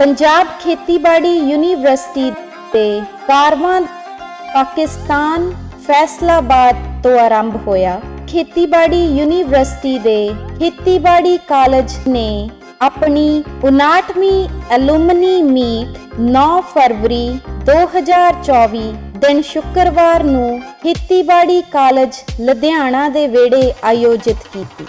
ਪੰਜਾਬ ਖੇਤੀਬਾੜੀ ਯੂਨੀਵਰਸਿਟੀ 'ਤੇ ਕਾਰਵਾਂ ਪਾਕਿਸਤਾਨ ਫੈਸਲਾਬਾਦ ਤੋਂ ਆਰੰਭ ਹੋਇਆ। ਖੇਤੀਬਾੜੀ ਯੂਨੀਵਰਸਿਟੀ ਦੇ ਖੇਤੀਬਾੜੀ ਕਾਲਜ ਨੇ ਆਪਣੀ 59ਵੀਂ ਐਲੂਮਨੀ ਮੀਟ 9 ਫਰਵਰੀ 2024 ਦਿਨ ਸ਼ੁੱਕਰਵਾਰ ਨੂੰ ਖੇਤੀਬਾੜੀ ਕਾਲਜ ਲੁਧਿਆਣਾ ਦੇ ਵਿਹੜੇ ਆਯੋਜਿਤ ਕੀਤੀ।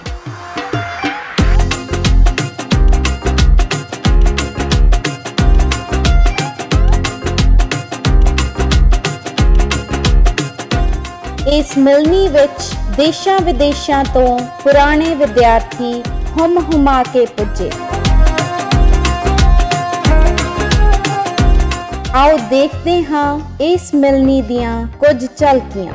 ਇਸ ਮਿਲਣੀ ਵਿੱਚ ਦੇਸ਼ਾਂ ਵਿਦੇਸ਼ਾਂ ਤੋਂ ਪੁਰਾਣੇ ਵਿਦਿਆਰਥੀ ਹੁਮ ਹੁਮਾ ਕੇ ਪੁੱਜੇ। ਆਓ ਦੇਖਦੇ ਹਾਂ ਇਸ ਮਿਲਣੀ ਦੀਆਂ ਕੁਝ ਝਲਕੀਆਂ।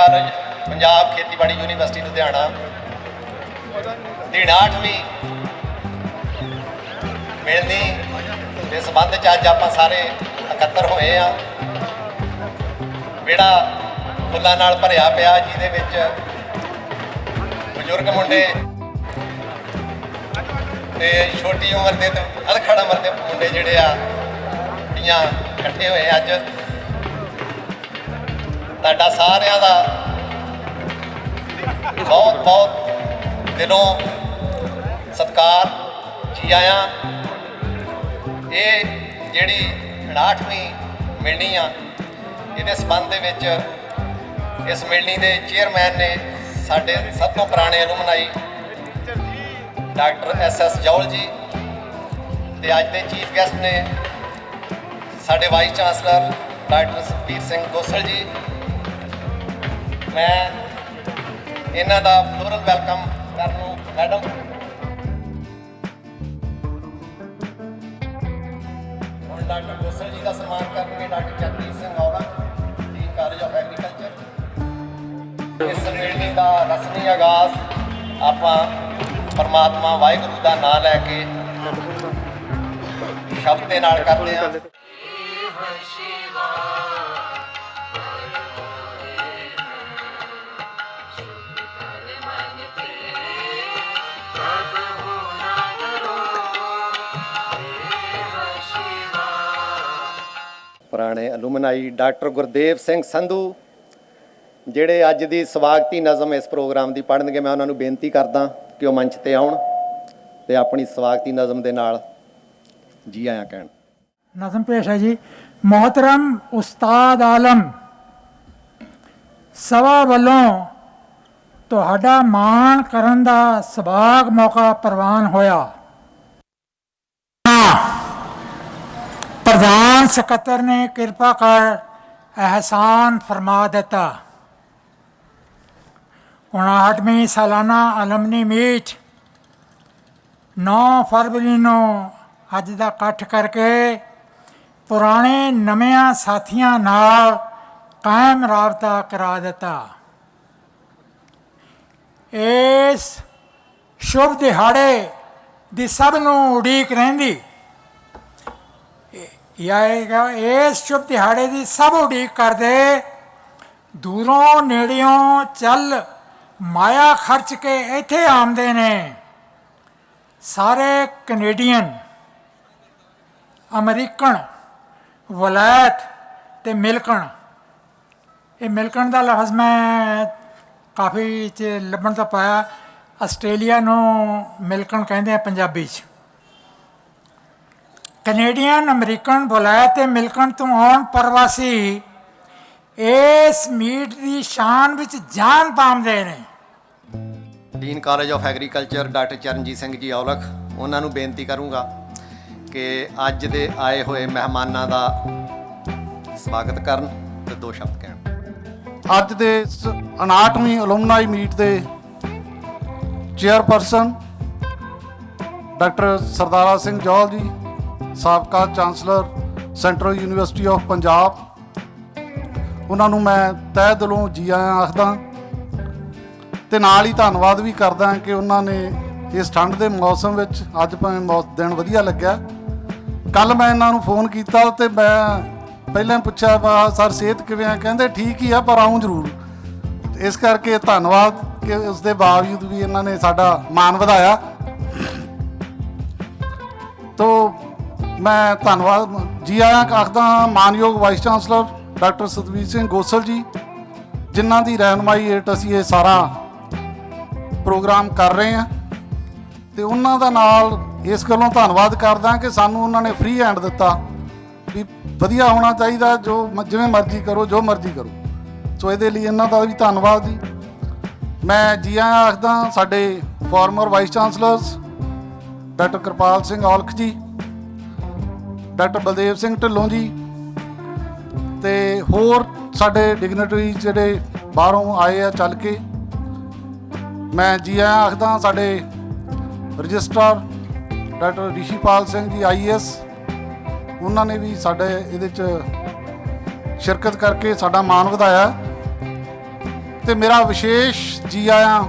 ਕਾਲਜ ਪੰਜਾਬ ਖੇਤੀਬਾੜੀ ਯੂਨੀਵਰਸਿਟੀ ਲੁਧਿਆਣਾ। ਦੀ 68ਵੀਂ ਮਿਲਣੀ ਦੇ ਸੰਬੰਧ ਚ ਅੱਜ ਆਪਾਂ ਸਾਰੇ ਇਕੱਤਰ ਹੋਏ ਆ। ਵਿਹੜਾ ਫੁੱਲਾਂ ਨਾਲ ਭਰਿਆ ਪਿਆ, ਜਿਹਦੇ ਵਿੱਚ ਬਜ਼ੁਰਗ ਮੁੰਡੇ ਤੇ ਛੋਟੀ ਉਮਰ ਦੇ ਤੇ ਅਲਖੜ ਉਮਰ ਦੇ ਮੁੰਡੇ ਜਿਹੜੇ ਆ ਕੁੜੀਆਂ ਇਕੱਠੇ ਹੋਏ ਅੱਜ। ਤੁਹਾਡਾ ਸਾਰਿਆਂ ਦਾ ਬਹੁਤ ਬਹੁਤ ਦਿਲੋਂ ਸਤਿਕਾਰ। ਜੀ ਆਇਆਂ, ਇਹ ਜਿਹੜੀ 68ਵੀਂ ਮਿਲਣੀ ਆ, ਇਹਦੇ ਸੰਬੰਧ ਦੇ ਵਿੱਚ ਇਸ ਮਿਲਣੀ ਦੇ ਚੇਅਰਮੈਨ ਨੇ ਸਾਡੇ ਸਭ ਤੋਂ ਪੁਰਾਣੇ alumni doctor S S Johl ji ਤੇ ਅੱਜ ਦੇ ਚੀਫ ਗੈਸਟ ਨੇ ਸਾਡੇ vice chancellor doctor Sukhbir Singh Gosal ji. ਮੈਂ ਇਹਨਾਂ ਦਾ ਫਲੋਰਲ ਵੈਲਕਮ ਕਰਨ ਨੂੰ ਮੈਡਮ। ਹੁਣ ਡਾਕਟਰ ਗੋਸਲ ਜੀ ਦਾ ਸਨਮਾਨ ਕਰਨਗੇ doctor Charanjit Singh Aulakh dean college of agriculture. ਇਸ ਸੰਮੇਲਨੀ ਦਾ ਰਸਮੀ ਆਗਾਜ਼ ਆਪਾਂ ਪਰਮਾਤਮਾ ਵਾਹਿਗੁਰੂ ਦਾ ਨਾਮ ਲੈ ਕੇ ਸ਼ਬਦ ਦੇ ਨਾਲ ਕਰਦੇ ਹਾਂ। ਪੁਰਾਣੇ ਅਲੂਮਨਾਈ ਡਾਕਟਰ ਗੁਰਦੇਵ ਸਿੰਘ ਸੰਧੂ, ਜਿਹੜੇ ਅੱਜ ਦੀ ਸਵਾਗਤੀ ਨਜ਼ਮ ਇਸ ਪ੍ਰੋਗਰਾਮ ਦੀ ਪੜ੍ਹਨਗੇ, ਮੈਂ ਉਹਨਾਂ ਨੂੰ ਬੇਨਤੀ ਕਰਦਾ ਕਿ ਉਹ ਮੰਚ ਤੇ ਆਉਣ ਤੇ ਆਪਣੀ ਸਵਾਗਤੀ ਨਜ਼ਮ ਦੇ ਨਾਲ ਜੀ ਆਇਆਂ ਕਹਿਣ। ਨਜ਼ਮ ਪੇਸ਼ ਹੈ ਜੀ। ਮੁਹਤਰਮ ਉਸਤਾਦ ਆਲਮ, ਸਭਾ ਵੱਲੋਂ ਤੁਹਾਡਾ ਮਾਣ ਕਰਨ ਦਾ ਸਬਾਗ ਮੌਕਾ ਪ੍ਰਵਾਨ ਹੋਇਆ। ਪ੍ਰਧਾਨ ਸਕੱਤਰ ਨੇ ਕਿਰਪਾ ਕਰ ਅਹਿਸਾਨ ਫਰਮਾ ਦਿੱਤਾ। 59ਵੀਂ ਸਾਲਾਨਾ ਅਲਮਨੀ ਮੀਟ 9 ਫਰਵਰੀ ਨੂੰ ਅੱਜ ਦਾ ਇਕੱਠ ਕਰਕੇ ਪੁਰਾਣੇ ਨਵਿਆਂ ਸਾਥੀਆਂ ਨਾਲ ਕਾਇਮ ਰਾਬਤਾ ਕਰਾ ਦਿੱਤਾ। ਇਸ ਸ਼ੁਭ ਦਿਹਾੜੇ ਦੀ ਸਭ ਨੂੰ ਉਡੀਕ ਰਹਿੰਦੀ। ਯਾਏਗਾ, ਇਸ ਸ਼ੁਭ ਦਿਹਾੜੇ ਦੀ ਸਭ ਉਡੀਕ ਕਰਦੇ, ਦੂਰੋਂ ਨੇੜਿਓਂ ਚੱਲ ਮਾਇਆ ਖਰਚ ਕੇ ਇੱਥੇ ਆਉਂਦੇ ਨੇ। ਸਾਰੇ ਕੈਨੇਡੀਅਨ, ਅਮਰੀਕਨ ਵਲਾਇਤ ਤੇ ਮਿਲਕਣ। ਇਹ ਮਿਲਕਣ ਦਾ ਲਫ਼ਜ਼ ਮੈਂ ਕਾਫੀ ਚ ਲੱਭਣ ਤੋਂ ਪਾਇਆ। ਆਸਟ੍ਰੇਲੀਆ ਨੂੰ ਮਿਲਕਣ ਕਹਿੰਦੇ ਆ ਪੰਜਾਬੀ ਚ। ਕੈਨੇਡੀਅਨ ਅਮਰੀਕਨ ਵਲਾਇਤ ਤੇ ਮਿਲਕਣ ਤੋਂ ਆਉਣ ਪ੍ਰਵਾਸੀ ਇਸ ਮੀਟ ਦੀ ਸ਼ਾਨ ਵਿੱਚ ਜਾਨ ਪਾਉਂਦੇ ਨੇ। Dean college of agriculture doctor Charanjit Singh ji Aulakh ਉਹਨਾਂ ਨੂੰ ਬੇਨਤੀ ਕਰੂੰਗਾ ਕਿ ਅੱਜ ਦੇ ਆਏ ਹੋਏ ਮਹਿਮਾਨਾਂ ਦਾ ਸਵਾਗਤ ਕਰਨ ਤੇ ਦੋ ਸ਼ਬਦ ਕਹਿਣ। ਅੱਜ ਦੇ ਇਸ 59ਵੀਂ ਐਲੂਮਨਾਈ ਮੀਟ ਦੇ ਚੇਅਰਪਰਸਨ ਡਾਕਟਰ ਸਰਦਾਰਾ ਸਿੰਘ ਜੌਹਲ ਜੀ ਸਾਬਕਾ chancellor central university of Punjab. ਉਹਨਾਂ ਨੂੰ ਮੈਂ ਤਹਿ ਦਿਲੋਂ ਜੀ ਆਇਆਂ ਆਖਦਾ ਤੇ ਨਾਲ ਹੀ ਧੰਨਵਾਦ ਵੀ ਕਰਦਾ ਕਿ ਉਹਨਾਂ ਨੇ ਇਸ ਠੰਡ ਦੇ ਮੌਸਮ ਵਿੱਚ ਅੱਜ ਭਾਵੇਂ ਮੌਸ, ਦਿਨ ਵਧੀਆ ਲੱਗਿਆ। ਕੱਲ ਮੈਂ ਇਹਨਾਂ ਨੂੰ ਫੋਨ ਕੀਤਾ ਤੇ ਮੈਂ ਪਹਿਲਾਂ ਪੁੱਛਿਆ ਵਾ ਸਰ, ਸਿਹਤ ਕਿਵੇਂ ਆ? ਕਹਿੰਦੇ, ਠੀਕ ਹੀ ਆ, ਪਰ ਆਉਂ ਜ਼ਰੂਰ। ਇਸ ਕਰਕੇ ਧੰਨਵਾਦ ਕਿ ਉਸ ਦੇ ਬਾਵਜੂਦ ਵੀ ਇਹਨਾਂ ਨੇ ਸਾਡਾ ਮਾਣ ਵਧਾਇਆ। ਤੋ ਮੈਂ ਧੰਨਵਾਦ। ਜੀ ਆਇਆਂ ਆਖਦਾ ਮਾਨਯੋਗ vice chancellor doctor Satvir Singh Gosal ji, ਜਿਨ੍ਹਾਂ ਦੀ ਰਹਿਨਮਾਈ ਹੇਠ ਅਸੀਂ ਇਹ ਸਾਰਾ ਪ੍ਰੋਗਰਾਮ ਕਰ ਰਹੇ ਹਾਂ। ਤੇ ਉਹਨਾਂ ਦਾ ਨਾਲ ਇਸ ਗੱਲੋਂ ਧੰਨਵਾਦ ਕਰਦਾ ਕਿ ਸਾਨੂੰ ਉਹਨਾਂ ਨੇ ਫ੍ਰੀ ਹੈਂਡ ਦਿੱਤਾ ਵੀ ਵਧੀਆ ਹੋਣਾ ਚਾਹੀਦਾ, ਜੋ ਜਿਵੇਂ ਮਰਜ਼ੀ ਕਰੋ, ਜੋ ਮਰਜ਼ੀ ਕਰੋ। ਸੋ ਇਹਦੇ ਲਈ ਇਹਨਾਂ ਦਾ ਵੀ ਧੰਨਵਾਦ ਜੀ। ਮੈਂ ਜੀ ਆਇਆਂ ਆਖਦਾ ਸਾਡੇ former vice chancellors doctor Kirpal Singh Aulakh ji doctor Baldev Singh Dhillon ji ਤੇ ਹੋਰ ਸਾਡੇ ਡਿਗਨਟਰੀ ਜਿਹੜੇ ਬਾਹਰੋਂ ਆਏ ਆ ਚੱਲ ਕੇ, ਮੈਂ ਜੀ ਆਇਆਂ ਆਖਦਾ ਸਾਡੇ registrar doctor ਰਿਸ਼ੀਪਾਲ Singh ji is ਉਹਨਾਂ ਨੇ ਵੀ ਸਾਡੇ ਇਹਦੇ 'ਚ ਸ਼ਿਰਕਤ ਕਰਕੇ ਸਾਡਾ ਮਾਣ ਵਧਾਇਆ। ਤੇ ਮੇਰਾ ਵਿਸ਼ੇਸ਼ ਜੀ ਆਇਆਂ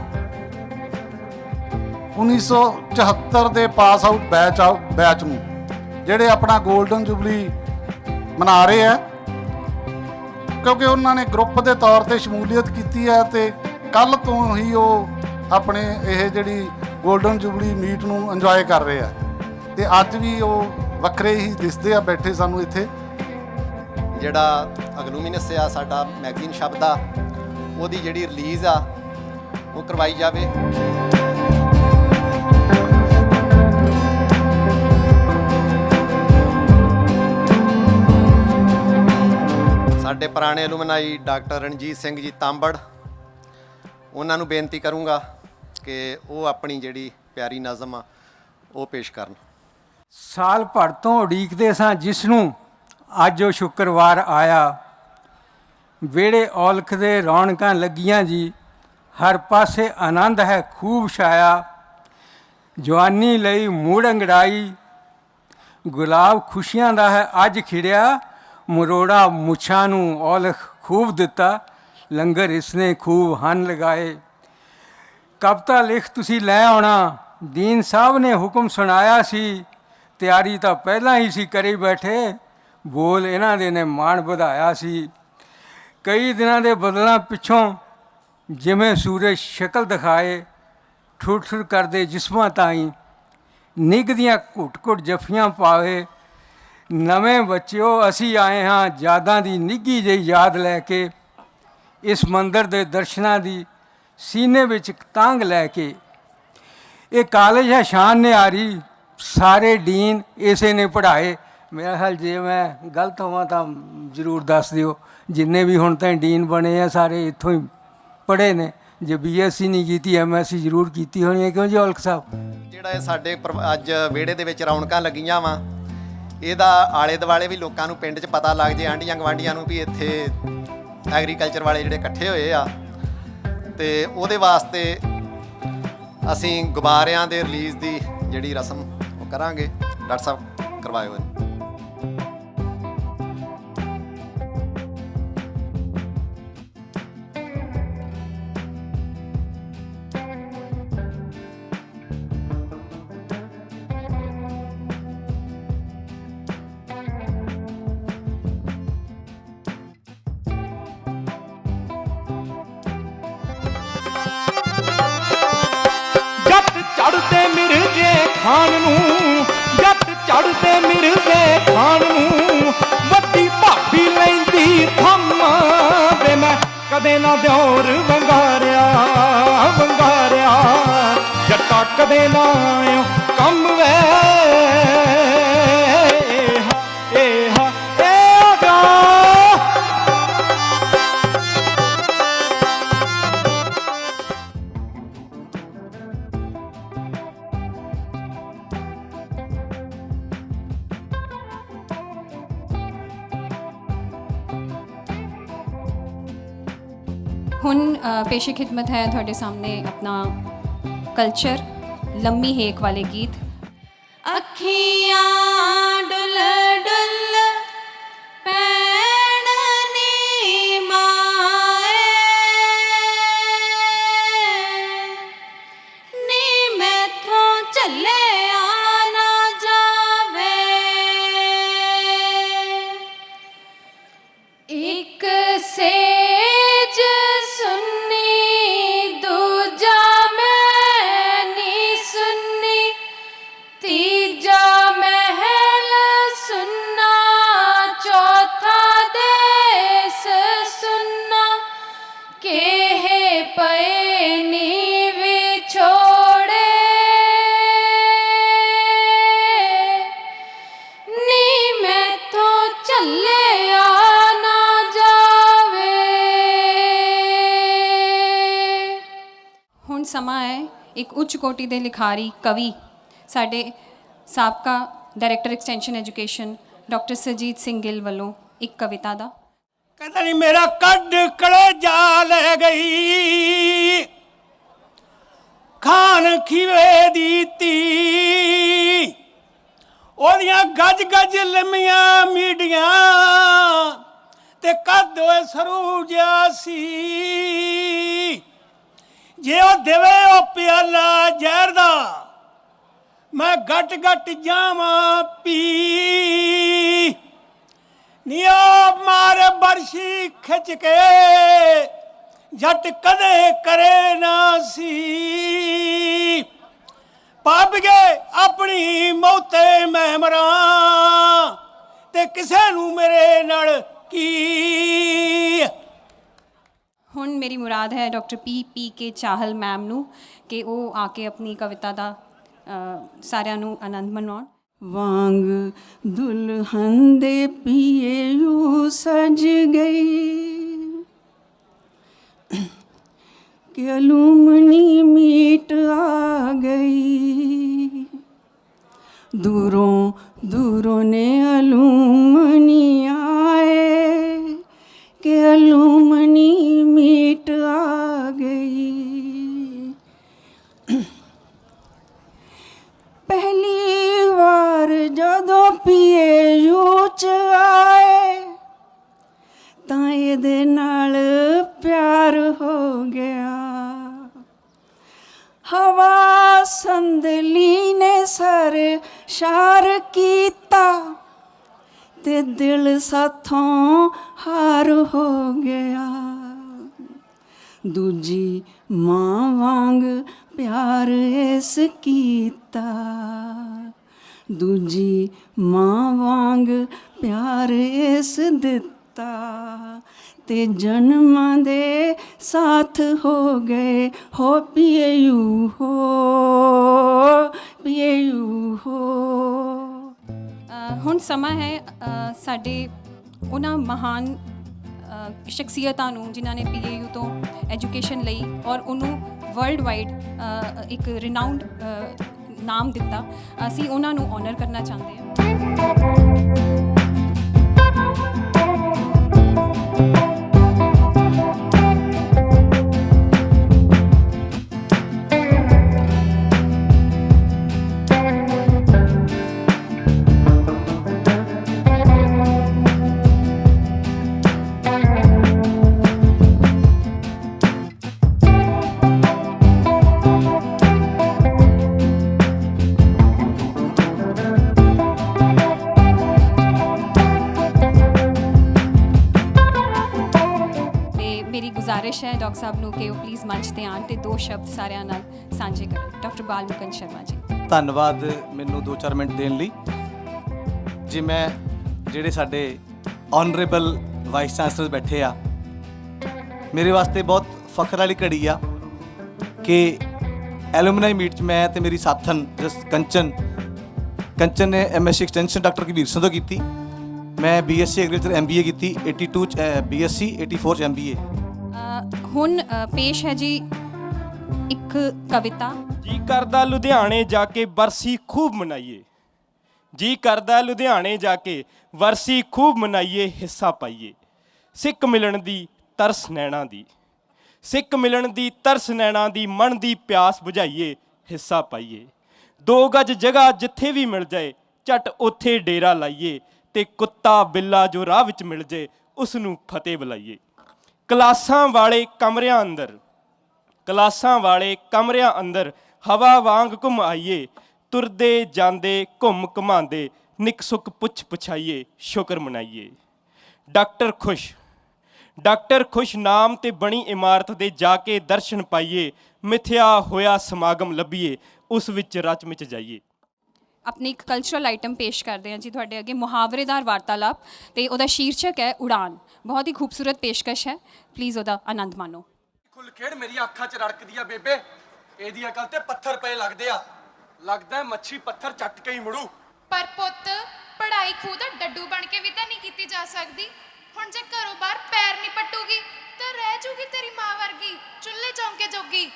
1974 ਦੇ pass out batch out, batch ਨੂੰ ਜਿਹੜੇ ਆਪਣਾ 골ਡਨ ਜੁਬਲੀ ਮਨਾ ਰਹੇ ਆ, ਕਿਉਂਕਿ ਉਹਨਾਂ ਨੇ ਗਰੁੱਪ ਦੇ ਤੌਰ ਤੇ ਸ਼ਮੂਲੀਅਤ ਕੀਤੀ ਹੈ ਤੇ ਕੱਲ ਤੋਂ ਹੀ ਉਹ ਆਪਣੇ ਇਹ ਜਿਹੜੀ 골ਡਨ ਜੁਬਲੀ ਮੀਟ ਨੂੰ ਇੰਜੋਏ ਕਰ ਰਹੇ ਆ। ਤੇ ਅੱਜ ਵੀ ਉਹ ਵੱਖਰੇ ਹੀ ਦਿਸਦੇ ਆ, ਬੈਠੇ ਸਾਨੂੰ ਇੱਥੇ। ਜਿਹੜਾ ਅਗਲੂਮੀਨਸ ਆ, ਸਾਡਾ ਮੈਗਜ਼ੀਨ ਸ਼ਬਦ ਆ, ਉਹਦੀ ਜਿਹੜੀ ਰਿਲੀਜ਼ ਆ, ਉਹ ਕਰਵਾਈ ਜਾਵੇ। ਸਾਡੇ ਪੁਰਾਣੇ ਐਲੂਮਨਾਈ ਡਾਕਟਰ ਰਣਜੀਤ ਸਿੰਘ ਜੀ ਤਾਂਬੜ, ਉਹਨਾਂ ਨੂੰ ਬੇਨਤੀ ਕਰੂੰਗਾ ਕਿ ਉਹ ਆਪਣੀ ਜਿਹੜੀ ਪਿਆਰੀ ਨਜ਼ਮ ਆ, ਉਹ ਪੇਸ਼ ਕਰਨ। ਸਾਲ ਭਰ ਤੋਂ ਉਡੀਕਦੇ ਸਾਂ ਜਿਸ ਨੂੰ ਅੱਜ ਉਹ ਸ਼ੁੱਕਰਵਾਰ ਆਇਆ। ਵਿਹੜੇ ਔਲਖ ਦੇ ਰੌਣਕਾਂ ਲੱਗੀਆਂ ਜੀ, ਹਰ ਪਾਸੇ ਆਨੰਦ ਹੈ, ਖੂਬ ਛਾਇਆ। ਜਵਾਨੀ ਲਈ ਮੂੜ ਅੰਗੜਾਈ, ਗੁਲਾਬ ਖੁਸ਼ੀਆਂ ਦਾ ਹੈ, ਅੱਜ ਖਿੜਿਆ ਮਰੋੜਾ ਮੁੱਛਾਂ ਨੂੰ ਔਲਖ ਖੂਬ ਦਿੱਤਾ। ਲੰਗਰ ਇਸਨੇ ਖੂਬ ਹਨ ਲਗਾਏ। ਕਵਿਤਾ ਲਿਖ ਤੁਸੀਂ ਲੈ ਆਉਣਾ। ਦੀਨ ਸਾਹਿਬ ਨੇ ਹੁਕਮ ਸੁਣਾਇਆ ਸੀ। ਤਿਆਰੀ ਤਾਂ ਪਹਿਲਾਂ ਹੀ ਸੀ ਕਰੀ ਬੈਠੇ। ਬੋਲ ਇਹਨਾਂ ਦੇ ਨੇ ਮਾਣ ਵਧਾਇਆ ਸੀ। ਕਈ ਦਿਨਾਂ ਦੇ ਬਦਲਾਂ ਪਿੱਛੋਂ ਜਿਵੇਂ ਸੂਰਜ ਸ਼ਕਲ ਦਿਖਾਏ। ਠੁਰ ਠੁਰ ਕਰਦੇ ਜਿਸਮਾਂ ਤਾਈਂ। ਨਿੱਘਦੀਆਂ ਘੁੱਟ ਘੁੱਟ ਜਫੀਆਂ ਪਾਵੇ। ਨਵੇਂ ਬੱਚਿਓ, ਅਸੀਂ ਆਏ ਹਾਂ ਯਾਦਾਂ ਦੀ ਨਿੱਘੀ ਜਿਹੀ ਯਾਦ ਲੈ ਕੇ, ਇਸ ਮੰਦਰ ਦੇ ਦਰਸ਼ਨਾਂ ਦੀ ਸੀਨੇ ਵਿੱਚ ਤਾਂਗ ਲੈ ਕੇ। ਇਹ ਕਾਲਜ ਹੈ ਸ਼ਾਨ ਨਿਆਰੀ, ਸਾਰੇ ਡੀਨ ਇਸੇ ਨੇ ਪੜ੍ਹਾਏ। ਮੇਰਾ ਖਿਆਲ ਜੇ ਮੈਂ ਗਲਤ ਹੋਵਾਂ ਤਾਂ ਜ਼ਰੂਰ ਦੱਸ ਦਿਓ। ਜਿੰਨੇ ਵੀ ਹੁਣ ਤਾਂ ਡੀਨ ਬਣੇ ਆ, ਸਾਰੇ ਇੱਥੋਂ ਹੀ ਪੜ੍ਹੇ ਨੇ। ਜੇ ਬੀਐਸਸੀ ਨਹੀਂ ਕੀਤੀ, ਐਮਐਸਸੀ ਜ਼ਰੂਰ ਕੀਤੀ ਹੋਣੀ ਹੈ। ਕਿਉਂ ਜੀ ਔਲਖ ਸਾਹਿਬ? ਜਿਹੜਾ ਇਹ ਸਾਡੇ ਪਰ- ਅੱਜ ਵਿਹੜੇ ਦੇ ਵਿੱਚ ਰੌਣਕਾਂ ਲੱਗੀਆਂ ਵਾ ਇਹਦਾ ਆਲੇ ਦੁਆਲੇ ਵੀ ਲੋਕਾਂ ਨੂੰ ਪਿੰਡ 'ਚ ਪਤਾ ਲੱਗ ਜੇ, ਆਂਢੀਆਂ ਗਵਾਂਢੀਆਂ ਨੂੰ ਵੀ ਇੱਥੇ ਐਗਰੀਕਲਚਰ ਵਾਲੇ ਜਿਹੜੇ ਇਕੱਠੇ ਹੋਏ ਆ। ਤੇ ਉਹਦੇ ਵਾਸਤੇ ਅਸੀਂ ਗੁਬਾਰਿਆਂ ਦੇ ਰਿਲੀਜ਼ ਦੀ ਜਿਹੜੀ ਰਸਮ ਉਹ ਕਰਾਂਗੇ, ਡਾਕਟਰ ਸਾਹਿਬ ਕਰਵਾਇਓ ਖਾਨ ਨੂੰ, ਜੱਟ ਚੜਦੇ ਮਿਰਜ਼ੇ ਖਾਨ ਨੂੰ। ਵੱਡੀ ਭਾਬੀ ਲੈਂਦੀ ਥੰਮ, ਵੇ ਮੈਂ ਕਦੇ ਨਾ ਦਿਓਰ ਵੰਗਾਰਿਆ ਵੰਗਾਰਿਆ। ਜੱਟਾ ਕਦੇ ਨਾ ਆਇਓ ਕੰਮ ਵੇ। ਹੁਣ ਪੇਸ਼ੇ ਖਿਦਮਤ ਹੈ ਤੁਹਾਡੇ ਸਾਹਮਣੇ ਆਪਣਾ ਕਲਚਰ ਲੰਮੀ ਹੇਕ ਵਾਲੇ ਗੀਤ। ਇੱਕ ਉੱਚ ਕੋਟੀ ਦੇ ਲਿਖਾਰੀ, ਕਵੀ ਸਾਡੇ ਸਾਬਕਾ director extension education doctor Surjit Singh Gill ਵੱਲੋਂ ਇੱਕ ਕਵਿਤਾ ਦਾ। ਕਹਿੰਦਾ ਨਹੀਂ ਮੇਰਾ ਕੱਢ ਕਲੇਜਾ ਲੈ ਗਈ। ਖਾਨ ਖਿਵੇ ਦੀ ਤੀ ਉਹਦੀਆਂ ਗੱਜ ਗੱਜ ਲੰਮੀਆਂ ਮੀਡੀਆਂ ਤੇ ਕੱਦ ਓਏ ਸਰੂ ਜਿਆ ਸੀ। ਜੇ ਉਹ ਦੇਵੇ ਉਹ ਪਿਆਲਾ ਜ਼ਹਿਰ ਦਾ, ਮੈਂ ਘਟ ਗੱਟ ਜਾਵਾਂ ਪੀ। ਨਿਆ ਮਾਰ ਬਰਸ਼ੀ ਖਿੱਚ ਕੇ, ਜੱਟ ਕਦੇ ਕਰੇ ਨਾ ਸੀ। ਪੱਬ ਗਏ ਆਪਣੀ ਮੌਤੇ ਮੈਂ ਮਰਾਂ, ਤੇ ਕਿਸੇ ਨੂੰ ਮੇਰੇ ਨਾਲ ਕੀ? ਹੁਣ ਮੇਰੀ ਮੁਰਾਦ ਹੈ doctor P P K Chahal ma'am ਨੂੰ ਕਿ ਉਹ ਆ ਕੇ ਆਪਣੀ ਕਵਿਤਾ ਦਾ ਸਾਰਿਆਂ ਨੂੰ ਆਨੰਦ ਮਨਾਉਣ। ਵਾਂਗ ਦੁਲਹਨ ਦੇ ਪੀਏ ਯੂ ਸਜ ਗਈ। ਕਿ ਅਲੂਮਨੀ ਮੀਟ ਆ ਗਈ। ਦੂਰੋਂ ਦੂਰੋਂ ਨੇ ਅਲੂਮਨੀ अलूमनी मीट आ गई ਪਹਿਲੀ ਵਾਰ ਜਦੋਂ ਪੀਏ ਯੂ ਚ ਆਏ ਤਾਂ ਇਹਦੇ ਨਾਲ ਪਿਆਰ ਹੋ ਗਿਆ ਹਵਾ ਸੰਦਲੀ ਨੇ ਸਰ ਸ਼ਾਰ ਕੀਤਾ ਤੇ ਦਿਲ ਸਾਥੋਂ ਹਾਰ ਹੋ ਗਿਆ ਦੂਜੀ ਮਾਂ ਵਾਂਗ ਪਿਆਰ ਇਸ ਕੀਤਾ। ਦੂਜੀ ਮਾਂ ਵਾਂਗ ਪਿਆਰ ਇਸ ਦਿੱਤਾ। ਤੇ ਜਨਮਾਂ ਦੇ ਸਾਥ ਹੋ ਗਏ, ਹੋ ਪੀਏਯੂ ਹੋ ਪੀਏਯੂ ਹੋ। ਹੁਣ ਸਮਾਂ ਹੈ ਸਾਡੇ ਉਹਨਾਂ ਮਹਾਨ ਅ, ਸ਼ਖਸੀਅਤਾਂ ਨੂੰ ਜਿਨ੍ਹਾਂ ਨੇ ਪੀਏਯੂ ਤੋਂ ਐਜੂਕੇਸ਼ਨ ਲਈ ਔਰ ਉਹਨੂੰ ਵਰਲਡ ਵਾਈਡ ਇੱਕ ਰਿਨਾਊਂਡ ਨਾਮ ਦਿੱਤਾ ਅਸੀਂ ਉਹਨਾਂ ਨੂੰ ਆਨਰ ਕਰਨਾ ਚਾਹੁੰਦੇ ਹਾਂ। ਡਾਕਟਰ ਸਾਹਿਬ ਨੂੰ ਕਿ ਉਹ ਪਲੀਜ਼ ਮੰਚ ਤੇ ਆਣ ਤੇ ਦੋ ਸ਼ਬਦ ਸਾਰਿਆਂ ਨਾਲ ਸਾਂਝੇ ਕਰਨ। ਡਾਕਟਰ ਬਾਲਮੁਕਨ ਸ਼ਰਮਾ ਜੀ। ਧੰਨਵਾਦ ਮੈਨੂੰ 2-4 ਮਿੰਟ ਦੇਣ ਲਈ। ਜੀ ਮੈਂ ਜਿਹੜੇ ਸਾਡੇ ਆਨਰੇਬਲ ਵਾਈਸ ਚਾਂਸਲਰ ਬੈਠੇ ਆ ਮੇਰੇ ਵਾਸਤੇ ਬਹੁਤ ਫਖਰ ਵਾਲੀ ਘੜੀ ਆ ਕਿ ਐਲੂਮਨਾਈ ਮੀਟ 'ਚ ਮੈਂ ਤੇ ਮੇਰੀ ਸਾਥਣ ਜਸ ਕੰਚਨ ਕੰਚਨ ਨੇ MSc extension doctor Kabir Singh ਤੋਂ ਕੀਤੀ। ਮੈਂ ਬੀਐਸਸੀ ਐਗਰੀਕਲਚਰ ਐਮਬੀਏ ਕੀਤੀ 82 ਚ ਬੀਐਸਸੀ 84 ਚ ਐਮਬੀਏ ਅ, ਹੁਣ ਪੇਸ਼ ਹੈ ਜੀ ਇੱਕ ਕਵਿਤਾ। ਜੀ ਕਰਦਾ ਲੁਧਿਆਣੇ ਜਾ ਕੇ ਬਰਸੀ ਖੂਬ ਮਨਾਈਏ। ਜੀ ਕਰਦਾ ਲੁਧਿਆਣੇ ਜਾ ਕੇ ਵਰਸੀ ਖੂਬ ਮਨਾਈਏ, ਹਿੱਸਾ ਪਾਈਏ। ਸਿੱਖ ਮਿਲਣ ਦੀ ਤਰਸ ਨੈਣਾ ਦੀ। ਸਿੱਖ ਮਿਲਣ ਦੀ ਤਰਸ ਨੈਣਾ ਦੀ ਮਨ ਦੀ ਪਿਆਸ ਬੁਝਾਈਏ, ਹਿੱਸਾ ਪਾਈਏ। ਦੋ ਗਜ਼ ਜਗ੍ਹਾ ਜਿੱਥੇ ਵੀ ਮਿਲ ਜਾਏ, ਝਟ ਉੱਥੇ ਡੇਰਾ ਲਾਈਏ ਤੇ ਕੁੱਤਾ ਬਿੱਲਾ ਜੋ ਰਾਹ ਵਿੱਚ ਮਿਲ ਜੇ ਉਸ ਨੂੰ ਫਤਿਹ ਬੁਲਾਈਏ। ਕਲਾਸਾਂ ਵਾਲੇ ਕਮਰਿਆਂ ਅੰਦਰ, ਕਲਾਸਾਂ ਵਾਲੇ ਕਮਰਿਆਂ ਅੰਦਰ ਹਵਾ ਵਾਂਗ ਘੁੰਮ ਆਈਏ, ਤੁਰਦੇ ਜਾਂਦੇ, ਘੁੰਮ ਘਮਾਉਂਦੇ, ਨਿਕ ਸੁੱਕ ਪੁੱਛ ਪੁਛਾਈਏ, ਸ਼ੁਕਰ ਮਨਾਈਏ। ਡਾਕਟਰ ਖੁਸ਼ ਡਾਕਟਰ ਖੁਸ਼ ਨਾਮ ਤੇ ਬਣੀ ਇਮਾਰਤ ਦੇ ਜਾ ਕੇ ਦਰਸ਼ਨ ਪਾਈਏ, ਮਿਥਿਆ ਹੋਇਆ ਸਮਾਗਮ ਲੱਭੀਏ, ਉਸ ਵਿੱਚ ਰਚ ਮਿਚ ਜਾਈਏ। ਆਪਣੀ ਇੱਕ ਕਲਚਰਲ ਆਈਟਮ ਪੇਸ਼ ਕਰਦੇ ਹਾਂ ਜੀ ਤੁਹਾਡੇ ਅੱਗੇ ਮੁਹਾਵਰੇਦਾਰ ਵਾਰਤਾਲਾਪ ਤੇ ਉਹਦਾ ਸ਼ੀਰਸ਼ਕ ਹੈ ਉਡਾਨ। ਬਹੁਤ ਹੀ ਖੂਬਸੂਰਤ ਪੇਸ਼ਕਸ਼ ਹੈ। ਪਲੀਜ਼ ਉਹਦਾ ਆਨੰਦ ਮਾਣੋ। ਖੁੱਲ ਖੇੜ ਮੇਰੀ ਅੱਖਾਂ 'ਚ ਰੜਕਦੀ ਆ ਬੇਬੇ। ਇਹਦੀ ਅਕਲ ਤੇ ਪੱਥਰ ਪਏ ਲੱਗਦੇ ਆ। ਲੱਗਦਾ ਹੈ ਮੱਛੀ ਪੱਥਰ ਚੱਟ ਕੇ ਹੀ ਮੁੜੂ। ਪਰ ਪੁੱਤ ਪੜ੍ਹਾਈ ਖੂਹ ਦਾ ਡੱਡੂ ਬਣ ਕੇ ਵੀ ਤਾਂ ਨਹੀਂ ਕੀਤੀ ਜਾ ਸਕਦੀ। ਹੁਣ ਜੇ ਘਰੋਂ ਬਾਹਰ ਪੈਰ ਨਹੀਂ ਪੱਟੂਗੀ ਤਾਂ ਰਹਿ ਜੂਗੀ ਤੇਰੀ ਮਾਂ ਵਰਗੀ ਚੁੱਲ੍ਹੇ ਚੌਂਕੇ ਜੋਗੀ।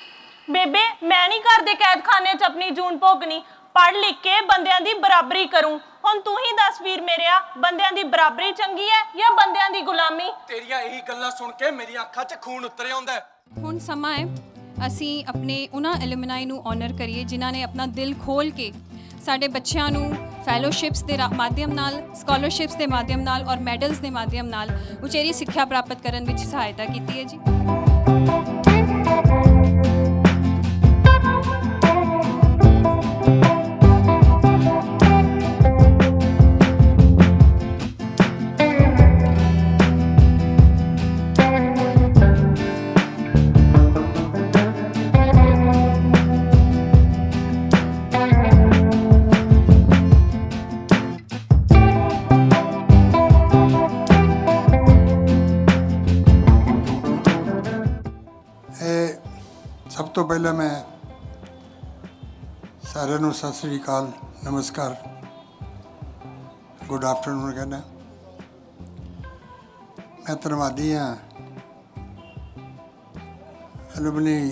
ਬੇਬੇ ਮੈਂ ਨਹੀਂ ਘਰ ਦੇ ਕੈਦਖਾਨੇ 'ਚ ਆਪਣੀ ਜੂਨ ਭੋਗਣੀ। ਪੜ੍ਹ ਲਿਖ ਕੇ ਬੰਦਿਆਂ ਦੀ ਬਰਾਬਰੀ ਕਰੂੰ। ਹੁਣ ਤੂੰ ਹੀ ਦੱਸ ਵੀਰ ਮੇਰਿਆ ਬੰਦਿਆਂ ਦੀ ਬਰਾਬਰੀ ਚੰਗੀ ਹੈ ਜਾਂ ਬੰਦਿਆਂ ਦੀ ਗੁਲਾਮੀ? ਤੇਰੀਆਂ ਇਹੀ ਗੱਲਾਂ ਸੁਣ ਕੇ ਮੇਰੀਆਂ ਅੱਖਾਂ 'ਚ ਖੂਨ ਉਤਰ ਆਉਂਦਾ ਹੈ। ਹੁਣ ਸਮਾਂ ਹੈ ਅਸੀਂ ਆਪਣੇ ਉਹਨਾਂ ਐਲੂਮਨਾਈ ਨੂੰ ਆਨਰ ਕਰੀਏ ਜਿਨ੍ਹਾਂ ਨੇ ਆਪਣਾ ਦਿਲ ਖੋਲ ਕੇ ਸਾਡੇ ਬੱਚਿਆਂ ਨੂੰ ਫੈਲੋਸ਼ਿਪਸ ਦੇ ਰਾ- ਮਾਧਿਅਮ ਨਾਲ ਸਕਾਲਰਸ਼ਿਪਸ ਦੇ ਮਾਧਿਅਮ ਨਾਲ ਔਰ ਮੈਡਲਸ ਦੇ ਮਾਧਿਅਮ ਨਾਲ ਉਚੇਰੀ ਸਿੱਖਿਆ ਪ੍ਰਾਪਤ ਕਰਨ ਵਿੱਚ ਸਹਾਇਤਾ ਕੀਤੀ ਹੈ ਜੀ। ਤੋਂ ਪਹਿਲਾਂ ਮੈਂ ਸਾਰਿਆਂ ਨੂੰ ਸਤਿ ਸ੍ਰੀ ਅਕਾਲ, ਨਮਸਕਾਰ। ਗੁੱਡ ਆਫਟਰਨੂਨ ਕਹਿੰਦਾ। ਮੈਂ ਧੰਨਵਾਦੀ ਹਾਂ। ਐਲੂਮਨੀ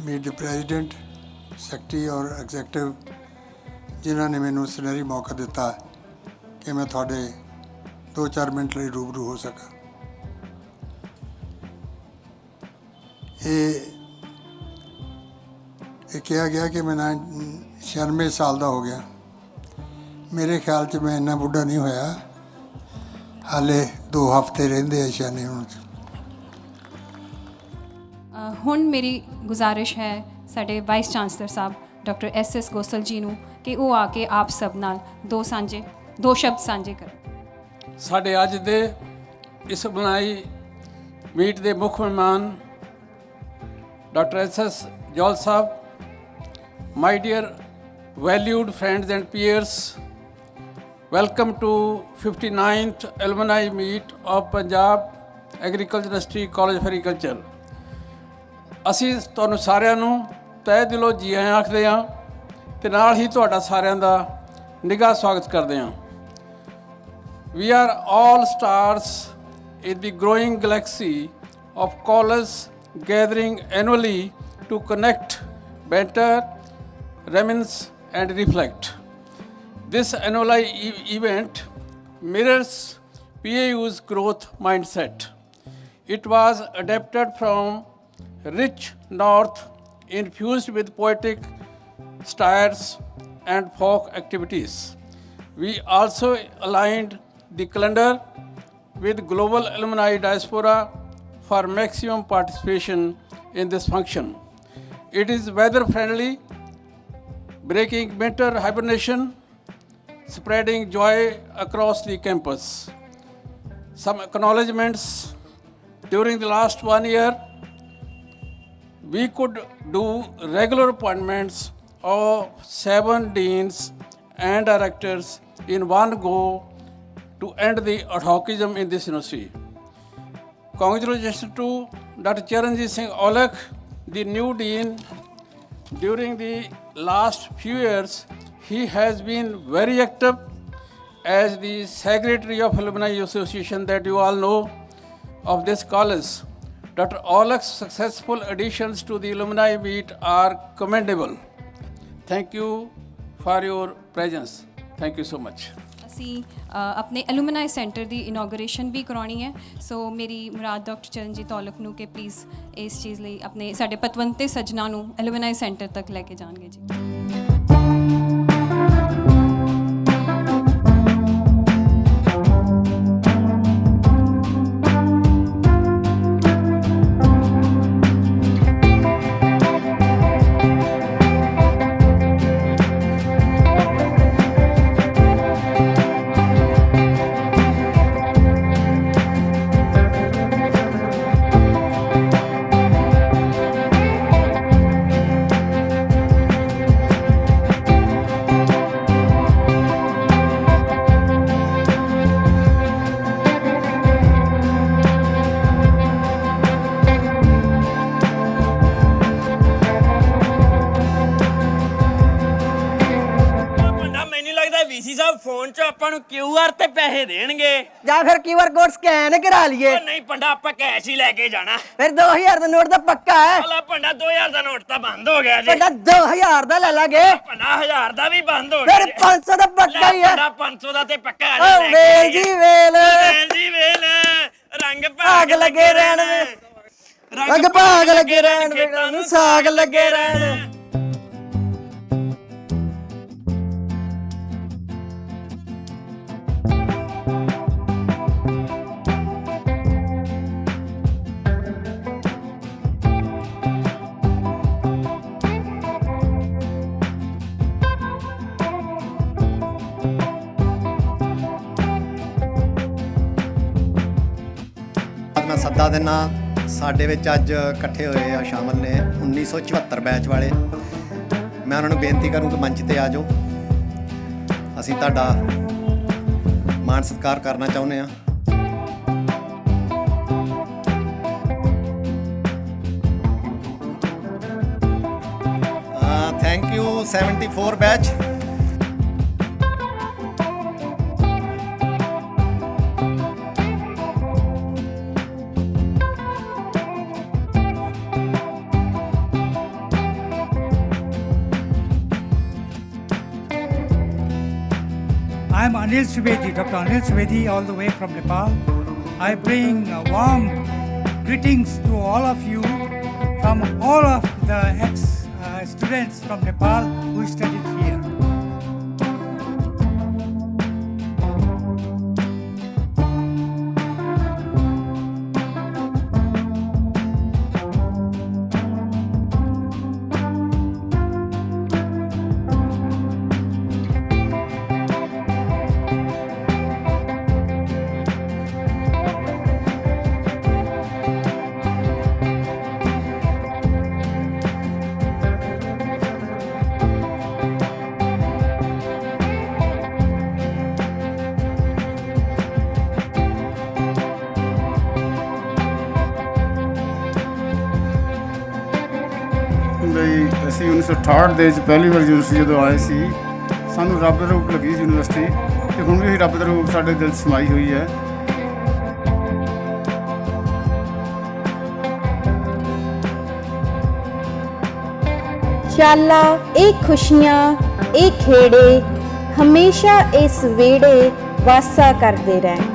ਮੀਟ ਦੇ ਪ੍ਰੈਜ਼ੀਡੈਂਟ ਸੈਕਟਰੀ ਔਰ ਐਗਜ਼ੈਕਟਿਵ ਜਿਨ੍ਹਾਂ ਨੇ ਮੈਨੂੰ ਸੁਨਹਿਰੀ ਮੌਕਾ ਦਿੱਤਾ ਕਿ ਮੈਂ ਤੁਹਾਡੇ 2-4 ਮਿੰਟ ਲਈ ਰੂਬਰੂ ਹੋ ਸਕਾਂ। ਇਹ ਇਹ ਕਿਹਾ ਗਿਆ ਕਿ ਮੈਂ ਨਾ 96 ਸਾਲ ਦਾ ਹੋ ਗਿਆ। ਮੇਰੇ ਖਿਆਲ 'ਚ ਮੈਂ ਇੰਨਾ ਬੁੱਢਾ ਨਹੀਂ ਹੋਇਆ। ਹਾਲੇ 2 ਹਫ਼ਤੇ ਰਹਿੰਦੇ ਆ ਸ਼ਾਨੇ ਹੁਣ ਹੁਣ ਮੇਰੀ ਗੁਜ਼ਾਰਿਸ਼ ਹੈ ਸਾਡੇ vice chancellor sahib doctor S S Gosal ji ਨੂੰ ਕਿ ਉਹ ਆ ਕੇ ਆਪ ਸਭ ਨਾਲ ਦੋ ਸਾਂਝੇ ਦੋ ਸ਼ਬਦ ਸਾਂਝੇ ਕਰਨ। ਸਾਡੇ ਅੱਜ ਦੇ ਇਸ ਬਣਾਈ ਮੀਟ ਦੇ ਮੁੱਖ ਮਹਿਮਾਨ doctor S S Jol sahib my dear valued friends and peers welcome to 59th alumni meet of Punjab agriculture industry college ਫੈਰੀਕਲਚਰ ਅਸੀਂ ਤੁਹਾਨੂੰ ਸਾਰਿਆਂ ਨੂੰ ਤਹਿ ਦਿਲੋਂ ਜੀ ਆਇਆਂ ਆਖਦੇ ਹਾਂ ਤੇ ਨਾਲ ਹੀ ਤੁਹਾਡਾ ਸਾਰਿਆਂ ਦਾ ਨਿੱਘਾ ਸਵਾਗਤ ਕਰਦੇ ਹਾਂ। We are all stars in the growing galaxy of callers gathering annually to connect, banter, reminisce, and reflect. This annual e- event mirrors PAU's growth mindset. It was adapted from rich north infused with poetic styles and folk activities. We also aligned the calendar with global alumni diaspora for maximum participation in this function. It is weather friendly, breaking winter hibernation, spreading joy across the campus. Some acknowledgements during the last one year we could do regular appointments of seven deans and directors in one go to end the ad hocism in this university. Congratulations to Dr. Charanjit Singh Olak, the new dean. During the last few years, he has been very active as the secretary of Alumni Association that you all know of this college. Dr. Olak's successful additions to the alumni meet are commendable. Thank you for your presence. Thank you so much. ਅਸੀਂ ਆਪਣੇ ਐਲੂਮਨਾਈ centre ਦੀ inauguration ਵੀ ਕਰਾਉਣੀ ਹੈ। ਸੋ ਮੇਰੀ ਮੁਰਾਦ doctor Charanjit Aulakh ਨੂੰ ਕਿ please ਇਸ ਚੀਜ਼ ਲਈ ਆਪਣੇ ਸਾਡੇ ਪਤਵੰਤੇ ਸੱਜਣਾ ਨੂੰ ਐਲੂਮਨਾਈ ਸੈਂਟਰ ਤੱਕ ਲੈ ਕੇ ਜਾਣਗੇ ਜੀ। ਨੂੰ ਕਿਊਆਰ ਤੇ ਪੈਸੇ ਦੇਣਗੇ। ਜਾਂ ਫਿਰ ਕਿਊਆਰ ਕੋਡ ਸਕੈਨ ਕਰਾ ਲਈਏ। ਉਹ ਨਹੀਂ ਭੰਡਾ ਆਪਾਂ ਕੈਸ਼ ਹੀ ਲੈ ਕੇ ਜਾਣਾ। ਫਿਰ 2000 ਦਾ ਨੋਟ ਤਾਂ ਪੱਕਾ ਹੈ। ਹਲਾ ਭੰਡਾ 2000 ਦਾ ਨੋਟ ਤਾਂ ਬੰਦ ਹੋ ਗਿਆ ਜੀ। ਵੱਡਾ 2000 ਦਾ ਲੈ ਲਾਂਗੇ। ਭੰਡਾ 1000 ਦਾ ਵੀ ਬੰਦ ਹੋ ਗਿਆ ਫਿਰ 500 ਦਾ ਪੱਕਾ ਹੀ ਹੈ। ਭੰਡਾ 500 ਦਾ ਤੇ ਪੱਕਾ ਓ ਵੇਲ ਜੀ ਵੇਲ। ਵੇਲ ਜੀ ਵੇਲ। ਰੰਗ ਭਾਗ ਲੱਗੇ ਰਹਿਣ। ਵੇ ਰੰਗ ਭਾਗ ਲੱਗੇ ਰਹਿਣ ਵੇ ਨੂੰ ਸਾਗ ਲੱਗੇ ਰਹਿਣ। ਅੱਜ ਮੈਂ ਸੱਦਾ ਸਾਡੇ ਵਿੱਚ ਅੱਜ ਇਕੱਠੇ ਹੋਏ ਆ ਸ਼ਾਮਲ ਨੇ 1974 ਬੈਚ ਵਾਲੇ। ਮੈਂ ਉਹਨਾਂ ਨੂੰ ਬੇਨਤੀ ਕਰੂੰ ਕਿ ਮੰਚ ਤੇ ਆ ਜਾਓ। ਅਸੀਂ ਤੁਹਾਡਾ ਮਾਣ ਸਤਿਕਾਰ ਕਰਨਾ ਚਾਹੁੰਦੇ ਆ thank you 74 batch I'm Anil Subedi, Dr. Anil Subedi, all the way from Nepal. I bring warm greetings to all of you from all of the ex uh, students from Nepal who studied here. 1968 ਦੇ ਵਿੱਚ ਪਹਿਲੀ ਵਾਰ university ਜਦੋਂ ਆਏ ਸੀ, ਸਾਨੂੰ ਰੱਬ ਦਾ ਰੂਪ ਲੱਗੀ university ਤੇ ਹੁਣ ਵੀ ਰੱਬ ਦਾ ਰੂਪ ਸਾਡੇ ਦਿਲ ਸਮਾਈ ਹੋਈ ਹੈ। ਚਾਲਾ, ਇਹ ਖੁਸ਼ੀਆਂ, ਇਹ ਖੇੜੇ, ਹਮੇਸ਼ਾ ਇਸ ਵੇੜੇ ਵਾਸਾ ਕਰਦੇ ਰਹਿਣ।